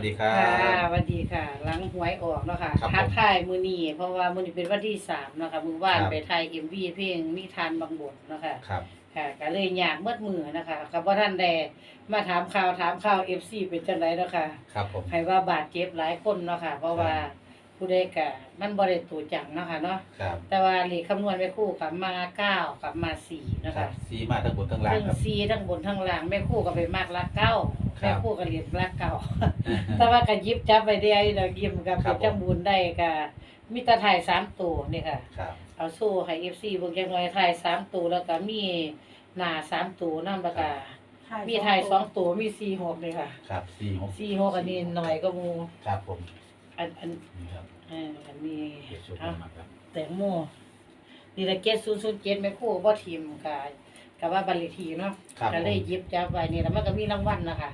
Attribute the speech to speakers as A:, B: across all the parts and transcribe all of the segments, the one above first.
A: วัสดีครั
B: ค่ะ
A: บ
B: สวัสดีค่ะหลังหวยออกเนาะค่ะ
A: ครับผม
B: ทักทายมือนี้เพราะว่ามือนี้เป็นวันที่สามเนาะค่ะมือว่าน
A: ครับ
B: ไปถ่ายเอ็มวีเพลงนิทานบางบทเนาะค่ะ
A: ครับ
B: ค่ะก็เลยอยากเมื่อมือนะคะกับว่าท่านแดมาถามข่าวถามข่าวเอฟซีเป็นจังไรเนาะค่ะ
A: ครับผม
B: ให้ว่าบาดเจ็บหลายคนเนาะค่ะ เพราะว่า ผู้ใดกะมันบ่ได้ตัวจังเนาะค่ะเนาะ
A: ครับ
B: แต่ว่าเลขคำนวณไปคู่กับมาเก้ากับมาสี่เนาะ
A: ครั
B: คะ
A: บสีมาทั้งบนทั้งล่าง
B: ทั้ง
A: ครับ
B: ซีทั้งบนทั้งล่างแม่คู่ก็ไปมากรักเก้า
A: ครับ
B: แม่คู่ก็เรียนรักเก้า แต่ว่าก็หยิบจับไปได้เรายิ้มกับ
A: ครั
B: เป็
A: บ
B: น
A: ผม
B: จังบุญได้ก็มีแตาถ่ายสามตัวนี่ค่ะ
A: ครับ
B: เอาสู้ให้ FC เบิ่งจังหน่อยถ่ายสามตัวแล้วก็มีหน้าสามตัวนำแล้วก็มีถ่ายสองตัวมีสี่หกนี่ค่ะ
A: ครับสี่หก
B: สี่หกอันนี้หน่อยก็หมู
A: ครับผม
B: อันอัน
A: นี่ครับ
B: เอ่ออันนี้
A: เดี๋ยวช่วย
B: เอา
A: มาครับ
B: แตงโมนี่ละเกต007แม่ครู่บ่ทิมก็ก็ว่าบัลลิทีเนาะ
A: ครับ
B: ก็เลย
A: ผม
B: หยิบจับไว้นี่แล้วมันก็มีรางวัลนะคะ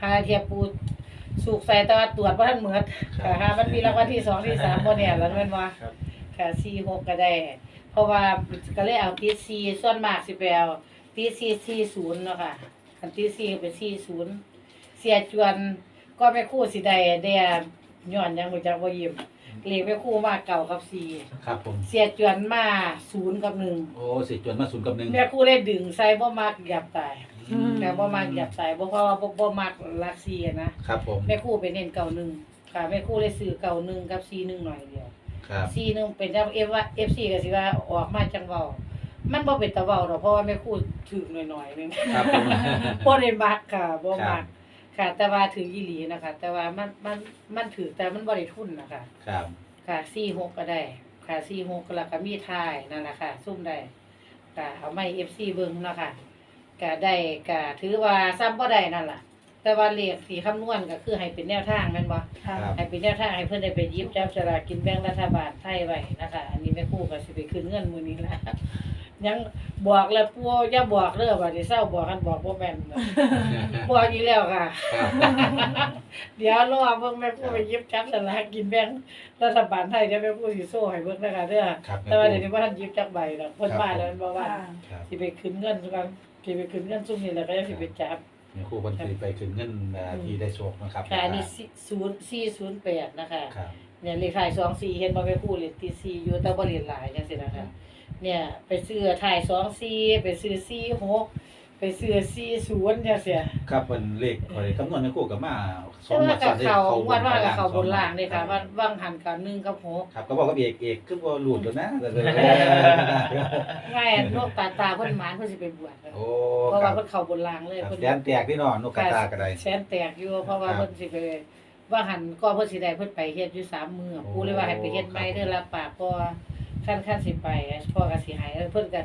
B: หาเทียบปูสุกใส่แตว่าตรวจบ่ทันเหมือดค่ะหามันมีรางวัลที่สองที่สามบ่เนี่ยแล้วแม่นบ่
A: ครับ
B: ค่ะสี่หกก็ได้ เพราะว่าก็เลยเอาตีสี่ส่วนมากสิไปเอาตีสี่สี่ศูนย์เนาะค่ะคันตีสี่เป็นสี่ศูนย์เสียจวนก็ไม่คู่สิได้ได้ย้ อนหยังบ่จักบ่ยิ้มเลขไม่คู่มาเก่ากับสี่
A: ครับผม
B: เสียจวนมาศูนย์กับหนึ่ง
A: โอ้สิจวนมาศูนย์กับหนึ่ง
B: แม่คู่เลยดึงใส่บ่มักหยับตาย
A: อืม
B: แต่บ่มักหยับตายบ่เพราะว่าบ่บ่มักลักซี่อะนะครับ
A: ผม
B: แม่คู่ไปเน้นเก่าหนึ่งค่ะแม่คู่เลยซื้อเก่าหนึ่งกับซีหนึ่งหน่อยเดียว
A: ครับ
B: ซีหนึงเป็นจังเอฟว่า FC ก็สิว่าออกมาจังเว้ามันบ่เป็นตะเว้าดอกเพราะว่าแม่ครูถึกหน่อยๆนึง
A: ครับผม
B: บ่ได้มักค่ะบ่
A: ครั
B: มั
A: บ
B: ก ค่ะ แต่ว่าถึงอีหลีนะคะ แต่ว่ามันมันมันถือแต่มันบ่ได้ทุนนะคะ
A: ครับ
B: ค่ะ46ก็ได้ ค่ะ46ก็แล้วก็มีทายนั่นล่ะค่ะซุ่มได้ค่ะเอาไม้ FC เบิ่งเนาะค่ะก็ได้ก็ถือว่าซ้ำบ่ได้นั่นล่ะแต่ว่าเลขที่คำนวณก็คือให้เป็นแนวทางแม่นบ่
A: ครับ
B: ให้เป็นแนวทางให้เพื่อนได้ไปหยิบจับสลากกินแบ่งรัฐบาลไทยไว้นะคะ อันนี้แม่ครู่ก็สิไปคืนเงินมื้อนี้ละ ยังบอกแล้วปู่อย่าบอกเด้อว่าสิเศร้าบอกกันบอกบ่แม่นนะบอกอีกแล้วค่ะ
A: ครับ
B: เดี๋ยวรอเบิ่งแม่ครู่ไปหยิบจับสลากกินแบ่งรัฐบาลไทยเดี๋ยวแม่ครู่สิโซ่ให้เบิ่งนะคะเด้อ
A: ครับ
B: แต่ว่าเดี๋ยวนี้บ่ทันหยิบจักใบดอกเพิ่นมาแล้วมันบอกว่า
A: ครับ
B: สิไปคืนเงินซุกันสิไปคืนเงินซุมนี้แล้วก็ยังสิไปจับ
A: มีครูบันทึกไปถึงเงินอ่าที่ได้โชคนะครับ
B: ค่ะอันนี้0408นะคะ
A: ครับ
B: เนี่ยเลขท้ายสองสี่เห็นบ่แม่ครู่เลขที่สี่อยู่แต่บ่เรียนหลายจังซี่นะคะ เนี่ย ไปซื้อท้ายสองสี่ไปซื้อสี่หกไปซื้อสี่ศูนย์จังซี่
A: ครับเป็นเลขข่อยคำนวณไม่คู่กับมาสอ
B: แต่
A: งงว
B: ว่า
A: ด
B: กับ
A: ได้
B: เขา
A: บ
B: งวดว่ากับ
A: ส
B: เขา
A: อง
B: บนล่างเลยค่ะ
A: รับ
B: ว่าว่างหันกับหนึ่งกับหก
A: ครับก็บอกกับเอกเอกคือว่าหลุดแล้วนะแต่เลย
B: ง่ายโรคตาตาเพิ่นหมานเพิ่นสิไปบวช
A: โอ้
B: เพราะ
A: ครั
B: ว่า
A: บ
B: เพิ่นเข้าบนล่างเลย
A: ครับ
B: เพิ่น
A: แสนแตกที่นอนนกกระตากระได
B: แสนแตกอยู่เพราะว่า
A: ครับ
B: เพิ่นสิไปว่าหันก็เพิ่นสิได้เพิ่นไปเฮ็ดอยู่สามมื้อ
A: โอ้
B: ปู่เลยว่าให้ไปเฮ็ดใหม่เด้อละปากก็ ขั้นขั้นสิไปพ่อก็สิให้เพิ่นก็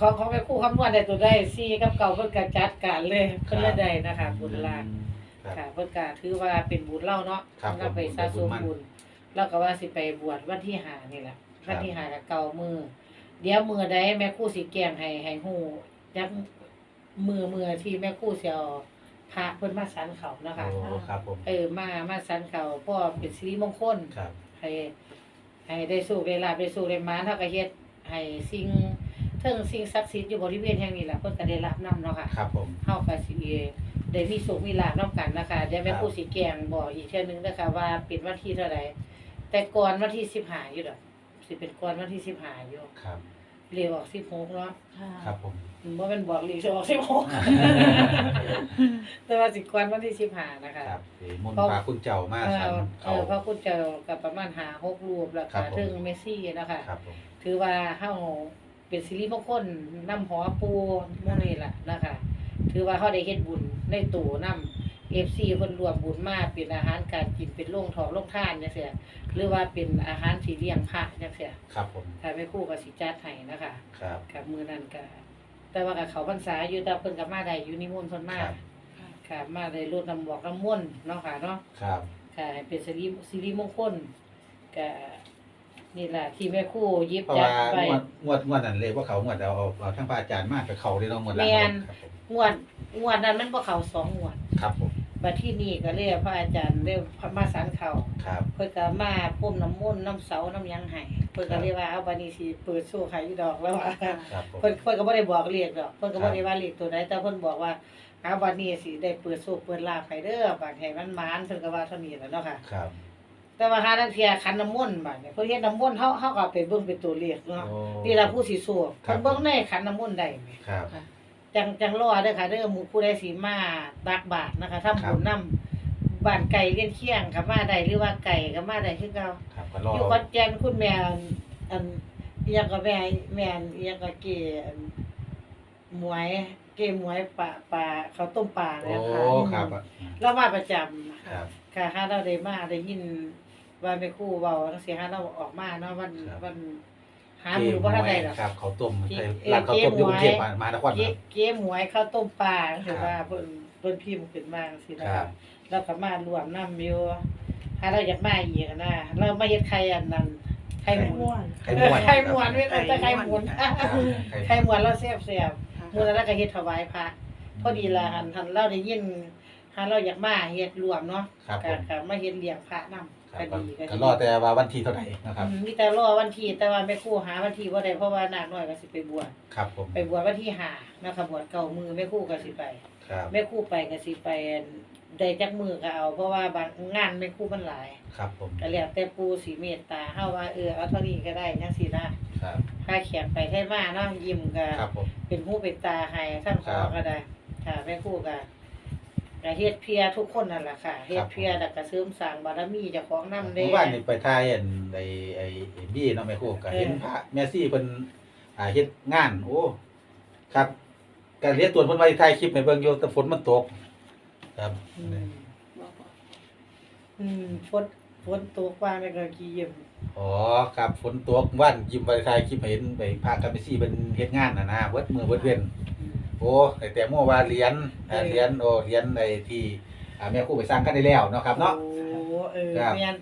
B: ของของแม่ครูคำนวณได้ตัวได้ซี่กับเก่าเพิ่นก็จัดการเลยเพิ่นเลยได้นะคะบุญล่าง
A: ครับ
B: ค่ะเพิ่นก็ถือว่าเป็นบุญเล่าเนาะ
A: ครับ
B: เราไปสะสม
A: ผม
B: บุญแล้วก็ว่าสิไปบวชวันที่ห้านี่แหละ
A: ครับ
B: วันที่ห้ากับเก่ามือ เดี๋ยวมือใดแม่ครู่สิแกล้งให้ให้ฮู้จักมือมือที่แม่ครู่สิเอาพระเพิ่นมาสันเขานะคะ
A: โอ้ครับผม
B: เออมามาสันเขาเพราะเป็นสิริมงคล
A: ครับ
B: ให้ ให้ได้สู้ได้ลาบได้สู้ได้มาเฮาก็เฮ็ดให้สิ่งเทิงสิ่งศักดิ์สิทธิ์อยู่บริเวณแห่งนี้ล่ะเพิ่นก็ได้รับนํเนาะค่ะ
A: ครับผม
B: เฮาก็สิได้มีสุขมีลาภนำกันนะคะเดี๋ยวแม่
A: ครับ
B: ครูสิแกล้งบอกอีกเทื่อนึงนะคะว่าเป็นวันที่เท่าไหร่แต่ก่อนวันที่15อยู่ดอกสิเป็นก่อนวันที่15อยู่
A: ครับ
B: เรียกออก16เนาะ
A: ครับผม
B: อืมบ่แม่นบอกเรียกออก16แต่ว่าสิก่อนวันที่15นะคะ
A: ครับเอ่อมนต์
B: เพราะ
A: พาคุณเจ้ามา
B: เอ
A: สัน
B: อเอ
A: เขา
B: อเพราะคุณเจ้ากับประมาณ5 6รูปแล้ว
A: ครั
B: ก็
A: บผม
B: ถึงเมสซี่นะคะ
A: ครับผม
B: ถือว่าเฮาเป็นสิริมงคลนำหอปูหมื้อนี้ล่ะนะคะ ถือว่าเขาได้เฮ็ดบุญในตู่นำ FC เพิ่นรวมบุญมาเป็นอาหารการกินเป็นโรงทองโรงทานจังซี่หรือว่าเป็นอาหารที่เลี้ยงพระจังซี่
A: ครับผม
B: ถ้าแม่ครูก็สิจัดให้นะคะ
A: ครับ
B: กับมื้อนั้นก็แต่ว่าก็เขาพรรษาอยู่แต่เพิ่นก็มาได้อยู่นิมนต์เพิ่นมา
A: ครับ
B: ค่ะมาได้รดน้ำบอกน้ำมนต์เนาะค่ะเนาะ
A: ครับ
B: ค่ะให้เป็นสิริสิริมงคลก็นี่ล่ะที่แม่ครูหยิบ
A: เพราะ
B: จั
A: ว่า
B: ดไป
A: งวดงวดงวดนั้นเลยว่าเขางวดเอาเอาเอาทั้งพระอาจารย์มากกับเขาเลยเนาะงวดหลัง
B: แม่น
A: ครับผม
B: งวดงวดนั้นมันบ่เข้าสองงวด
A: ครับผม
B: บัดที่นี่ก็เรียกพระอาจารย์เรียกพระมาสานเขา
A: ครับ
B: เพิ่นก็มาพ่มน้ำมนต์น้ำเสาน้ำหยังให้เพิ่นก็เรียกว่าเอาบัดนี้สิเปิดโชว์ให้อยู่ดอกแล้วว่า
A: ครับผม
B: เพิ่นเพิ่นก็บ่ได้บอกเลขดอกเพิ่นก็
A: ครั
B: บ่
A: บ
B: ได้ว่าเลขตัวใดแต่เพิ่นบอกว่าเอาวันนี้สิได้เปิดโซกเปิดลาภให้เด้อบาดให้มันหมานเพิ่นก็ว่าเท่านี้แหล้วเนาะค่ะ
A: ครับ
B: แต่ว่าหานันเทียขันน้ำมนต์บาดเนี่ยเพิ่นเฮ็ดน้ำมนต์เฮาเฮาก็เอาไปเบิ่งเป็นตัวเลขเนาะ
A: โอ้
B: นี่ล่ะผู้สิสู้
A: ครั
B: เพิ่
A: บ
B: นเบิ่งในขันน้ำมนต์ได้แหม
A: ครับ
B: จังจังรอเด้อค่ะเด้อหมู่ผู้ใดสิมาตักบาตรนะคะทำ
A: ครั
B: บุ
A: บ
B: ญนํบ้านไก่เลี้ยนเคียงก็มาได้หรือว่าไก่ก็มาได้คือเก่า
A: ครับก็รอ
B: อยู่ขอนแก่นคุณแม่อันอันอิหยังก็แม่แม่นอิหยังก็เกอันหมวย เกหมวยปลาปลาข้าวต้มปลา
A: โอ้
B: เนี่ยค่ะ
A: ครับ
B: เรามาประจำ
A: ครับ
B: ค่ะถ้าเราได้มาได้ยินว่าแม่ครูเว้าจังซี่ฮะเราออกมาเนาะวัน
A: ครับ
B: วัน หามือบ่ทันได้หรอก
A: ครับเขาวต้ม
B: เจ๊
A: ใส่
B: เอ่อ
A: ร้านเขาวต้ม
B: เจ๊
A: อยู่กรุงเทพ
B: หมวย
A: มามานคร
B: เก๊
A: ครับ
B: เก๊หมวยข้าวต้มปลาถือ
A: ครับ
B: ว่าเพิ่นเพิ่นพิมพ์ขึ้นมาจังซี่นะ
A: ค
B: ค
A: รั
B: รับบ แล้วก็มารวมนํอยู่ถ้าเราอยากมาอีกอะนะเรามาเฮ็ดไข่อันนั้นไข่หมุน
A: ไข่ม้วน
B: ไข่ม้วนไม่แต่แต่ไข่หมุน
A: ครับ
B: ไข่ม้วนเราแซ่บๆมื้อนั้นเราก็เฮ็ดถวายพระพอดีละหันหันเราได้ยินหันเราอยากมาเฮ็ดรวมเนาะ
A: ครับผ
B: ก็
A: ม
B: ก็มาเฮ็ดเลี้ยงพระนำ
A: ครั
B: ก็
A: บ
B: ดีก็
A: ก็
B: ดี
A: รอแต่ว่าวันที่เท่าไหร่นะครับ
B: อืมมีแต่รอวันที่แต่ว่าแม่ครูหาวันที่บ่ได้เพราะว่านาคน้อยก็สิไปบวช
A: ครับผม
B: ไปบวชวันที่ห้านะคะบวชเก่ามือแม่ครูก็สิไป
A: ครับ
B: แม่ครู่ไปก็สิไปได้จักมือก็เอา เพราะว่าบางงานแม่ครู่มันหลาย
A: ครับผม
B: ก็แล้วแต่ปู่สิเมตตาเฮาว่าเออเอาเท่านี้ก็ได้จังซี่นะครับพาแขกไปให้มาเนาะยิ้มก็
A: ครับผม
B: เป็นหูเป็นตาให้ทั้งขอ
A: ครับ
B: ก็ได้ค่ะแม่ครู่ก็ ก็เฮ็ดเพียทุกคนนั่นแหละค่ะเฮ็ดเพียแล้วก็เสริมสร้างบารมีเจ้าของนำเด้
A: เมื่อวานนี่ไปทายอันไอ้ไอ้ไอ้บี้เนาะแม่ครูก็เห็น
B: เออ
A: พระแม่ซี่เพิ่นอ่าเฮ็ดงาน โอ้ ครับก็เรียกตัวเพิ่นไว้ถ่ายคลิปให้เบิ่งอยู่แต่ฝนมันตก ครับ
B: อืมอืมฝนฝนตกว่าแม่ก็ขี้ยิ้ม
A: อ๋อครับฝนตกว่านยิ้มไปถ่ายคลิปให้เห็นไปพากันไปซี่เพิ่นเฮ็ดงานน่ะนะเบิดมือเบิดเว้น
B: อืม
A: โอ้แต่แต่เมื่อว่าเหรียญอ่า
B: เออ
A: เหรียญโอ้เหรียญไอ้ที่อ่าแม่ครูไปสร้างกันได้แล้วเนาะครับเนาะ
B: โอ้เออ
A: ครับ
B: แม่น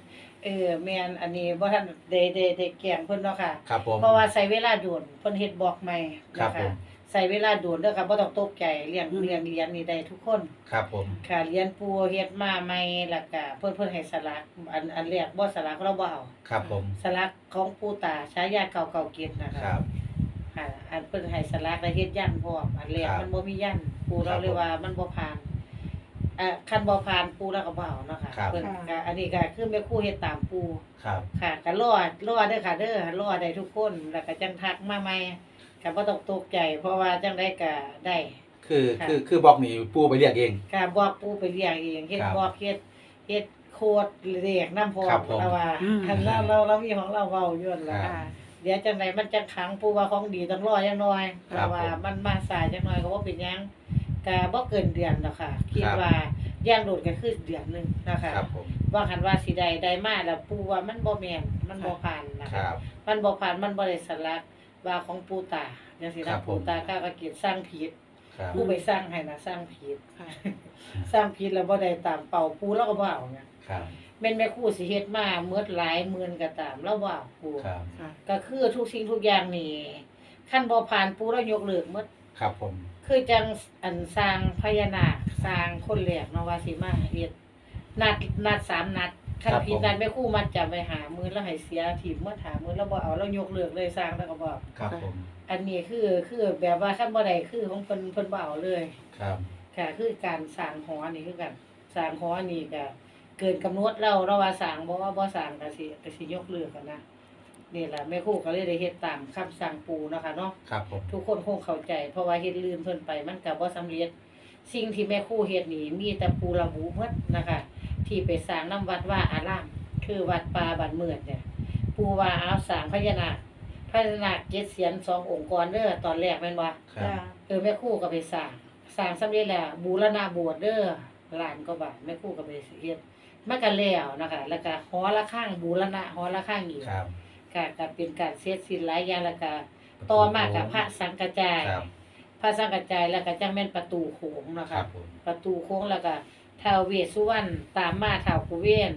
B: เออแม่นอันนี้บ่ทันได้ได้ได้แกล้งเพิ่นเนาะค่ะ
A: ครับผม
B: เพราะว่าใช้เวลาโดนเพิ่นเฮ็ดบอกใหม่
A: ครั
B: นะ
A: บผ
B: คะ
A: ม
B: ใช้เวลาโดนเด้อค่ะบ่ต้องตกใจเลี้ยง
C: อืม
B: เลี้ยงเรียนนี่ได้ทุกคน
A: ครับผม
B: ค่ะเรียนปูเฮ็ดมาใหม่แล้วก็เพิ่นเพิ่นให้สลักอันอันแรกบ่สลักเราบ่เอา
A: ครับผม
B: สลักของปู่ตาฉายาเก่าเก่าเก็บนะ
A: ค
B: คะ
A: รับ
B: ค่ะ อันเพิ่นให้สลักแล้วเฮ็ดยันพร้อมอันแรก
A: ครับ
B: มันบ่มียันปู่เรา
A: ครับ
B: เลยว่ามันบ่ผ่านอ่าคันบ่ผ่านปู่เราก็บ่เอาเนาะค่ะ
A: ครับ
B: เพิ่นก็อันนี้ก็คือแม่ครูเฮ็ดตามปู่
A: ครับ
B: ค่ะก็รอรอเด้อค่ะเด้อรอได้ทุกคนแล้วก็จังทักมาใหม่ก็บ่ต้องตกใจ เพราะว่าจังได้ก็ได้
A: คือ
B: ค่ะ
A: คือคือบอกนี่ปูไปเรียกเอง
B: ก็บอกปู่ไปเลี้ยงเองเฮ็ด
A: ครับ
B: บอกเฮ็ดเฮ็ดโคตรเรียกนำพร้อ
A: ครั
B: ม
A: บผม
B: เราว่า
C: อืม
B: คันเราเราเรามีของเราเว้าอยู่นั่นล่ะ
A: ครับ
B: เดี๋ยวจังไดมันจังขังปู่ว่าของดีต้องรอจังน้อย
A: ครั
B: เรา
A: บ
B: ว่า
A: ผม
B: มันมาสายจังน้อยก็บ่เป็นหยังก็บ่เกินเดือนดอกค่ะคิด
A: ครับ
B: ว่าย่างโดดก็คือเดือนหนึงนะคะ
A: ครับผม
B: ว่าคันว่าสิได้ได้มาแล้วปู่ว่ามันบ่แม่นมันบ่ผ่านนะ
A: ค
B: คะ
A: รับ
B: มันบอกผ่านมันบริสลักว่าของปูตาจังซี่
A: ครั
B: นะ
A: บผม
B: ปูตาก้าวกระเกียรติสร้างผิด
A: ครับ
B: ผู้ไปสร้างให้นะสร้างผิด
C: ค่ะ
B: สร้างผิดแล้วบ่ได้ตามเป่าปูแล้วก็บ่เอาเนี่ย
A: ครับ
B: แม่นแม่ครูสิเฮ็ดมาเมื่อหลายหมื่นก็ตามแล้วบ่เอาปู
A: ครับ
C: ค่ะ
B: ก็คือทุกสิ่งทุกอย่างนี่คันบ่ผ่านปูแล้วยกเลิกหมด
A: ครับผม
B: คือจังอันสร้างพญานาคสร้างคนแรกเนาะว่าสิมาเฮ็ดนัดนัดสามนัดคันผิดนัดแม่ครูมัดจำไว้หามื้อแล้วให้เสียทีมหมดหามื้อแล้วบ่เอาแล้วยกเลิกเลยสร้างแล้วก็บ่เอา
A: ครับผม
B: อันนี้คือคือแบบว่าขั้นบ่ได้คือของเพิ่นเพิ่นบ่เอาเลย
A: ครับ
B: ค่ะคือการสร้างหอนี่คือกันสร้างหอนี่ก็ เกินกำหนดเราเราว่าสร้างบ่ว่าบ่สร้างก็สิก็สิยกเลิกกันนะนี่ล่ะแม่ครูก็เลยได้เฮ็ดตามคำสั่งปู่เนาะค่ะเนาะ
A: ครับผม
B: ทุกคนคงเข้าใจ เพราะว่าเฮ็ดลืมเพิ่นไปมันก็บ่สำเร็จ สิ่งที่แม่ครูเฮ็ดนี่มีแต่ปู่ระบุหมดนะคะ ที่ไปสร้างน้ำวัดว่าอาราม คือวัดป่าบ้านเมือดเนี่ยปู่ว่าเอาสร้างพญานาคพญานาคเจ็ดเสียนสององค์กรเด้อตอนแรกแม่นบ่
A: ครับ
B: เออแม่ครู่ก็ไปสร้างสร้างสำเร็จแล้วบูรณาโบสถ์เด้อล้านก็บาทแม่ครู่ก็ไปเฮ็ด มันก็แล้วนะคะแล้วก็หอละข้างบูรณะหอละข้างอีก
A: ครับ
B: ก็ก็เป็นการเสร็จสิ้นหลายอย่างแล้วก็ต่อมากับพระสังกระจาย
A: ครับ
B: พระสังกระจายแล้วก็จังแม่นประตูโขงเนาะ
A: ครั
B: คะ
A: บผม
B: ประตูโค้งแล้วก็ท้าวเวสสุวรรณตามมาท้าวกุเวน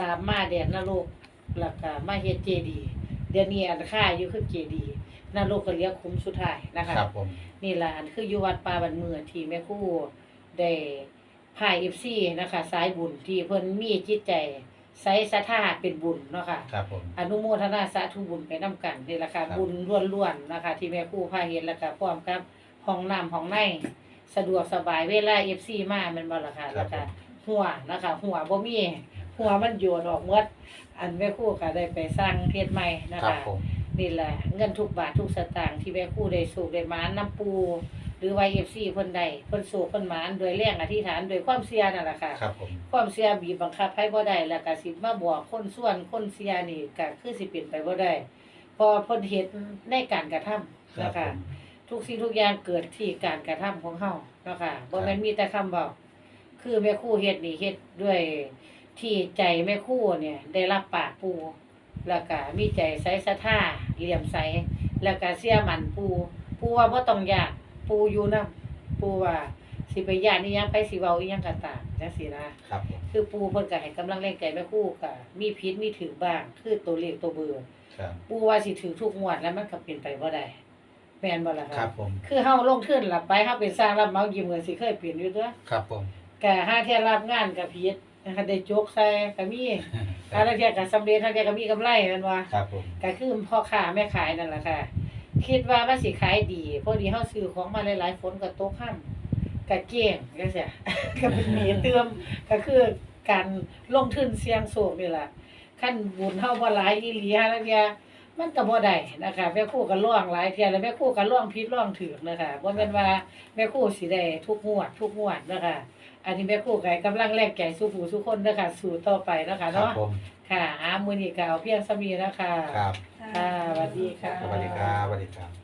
B: ตามมาแดนนรกแล้วก็มาเฮ็ดเจดีย์เดี๋ยวนี้อันค่าอยู่คือเจดีย์นรกก็เรียกคุ้มสุดท้ายนะคะ
A: ครับผม
B: นี่ล่ะอันคืออยู่วัดป่าบันเมือที่แม่ครูได้ พาย FC นะคะ สายบุญที่เพิ่นมีจิตใจใส่ศรัทธาเป็นบุญเนาะค่ะ
A: ครับผม
B: อนุโมทนาสาธุบุญไปนํกันนี่ล่ะค่ะ
A: ครับ
B: บุญล้วนๆนะคะ ที่แม่ครูพาเฮ็ดแล้วก็พร้อมกับห้องน้ำห้องในสะดวกสบายเวลา FC มาแม่นบ่ล่ะค่ะ
A: ครั
B: แล้
A: บ
B: วก็หัวนะคะ หัวบ่มีหัวมันโยนออกหมดอันแม่ครูก็ได้ไปสร้างเฮ็ดใหม่นะ
A: ครั
B: คะ
A: บผม
B: นี่แหละเงินทุกบาททุกสตางค์ที่แม่ครูได้สูกได้หมานน้ำปู หรือว่า FC เพิ่นได้เพิ่นสูกเพิ่นหมานโดยแรงอธิษฐานโดยความเชื่อนั่นแหละค่ะ
A: ครับผม
B: ความเสียบีบบังคับให้บ่ได้แล้วก็สิมาบอกคนส่วนคนเสียนี่ก็คือสิเป็นไปบ่ได้เพอเพิ่นเฮ็ดในการกระทำ
A: ครับ
B: นะ
A: ผ
B: คะ
A: ม
B: ทุกสิ่งทุกอย่างเกิดที่การกระทำของเฮาเนาะค่ะบ่แม่นมีแต่คำบอกคือแม่ครูเฮ็ดนี่เฮ็ดด้วยที่ใจแม่ครูเนี่ย ได้รับปากปูแล้วก็มีใจใส่ศรัทธาเหลี่ยมใสแล้วก็เชื่อมั่นปูปูว่าบ่ต้องยาก ปูอยู่นํปูว่าสิไปย่านอีหยังไปสิเว้าอีหยังก็ตามจังซี่นะ
A: ครับผม
B: คือปูเพิ่นก็ให้กำลังแรงใจแม่ครู่ก็มีพิษมีถือบ้าง คือตัวเลขตัวเบอร์
A: ครับ
B: ปูว่าสิถือทุกงวดแล้วมันก็เป็นไปบ่ได้แม่นบ่ล่ะ
A: ครั
B: คะ
A: บผม
B: คือเฮาลงทุนล่ะไปเฮาเป็นสร้างรับเหมายืมเงินสิเคยเปลี่ยนอยู่เด้อ
A: ครับผม
B: ก็หาเที่ยรับงานก็ผิดนะคะได้จกใส่ก็มีหาเที่ยก็สำเร็จหาเที่ยก็มีกำไรแม่นว่า
A: ครับผม
B: ก็คือพ่อค้าแม่ขายนั่นแหละค่ะ คิดว่ามันสิขายดีพอดีเฮาซื้อของมาหลายๆฝนก็ตกค่ำก็เก้งจังซี่ก็เป็นหนีเติมก็คือการลงทุนเสี่ยงโชคนี่ล่ะขั้นบุญเฮาบ่หลายอีหลีฮะแล้วเนี่ยมันก็บ่ได้นะคะแม่ครูก็ล่วงหลายเที่ยแล้วแม่ครูก็ล่วงผิดล่วงถูกนะคะบ่แม่นว่าแม่ครูสิได้ทุกงวดทุกงวดนะคะอันนี้แม่ครูก็ให้กำลังแรงใจสู้ผู้สู้คนเด้อค่ะสู้ต่อไปเนาะคะ
A: ครับ
B: เนาะ
A: ผม
B: ค่ะอามื้อนี้ก็เอาเพียงซะมีนะคะ
A: ครับ
B: ค่ะสวัสดีค่ะ
A: สวัสดีครับสวัสดีครับ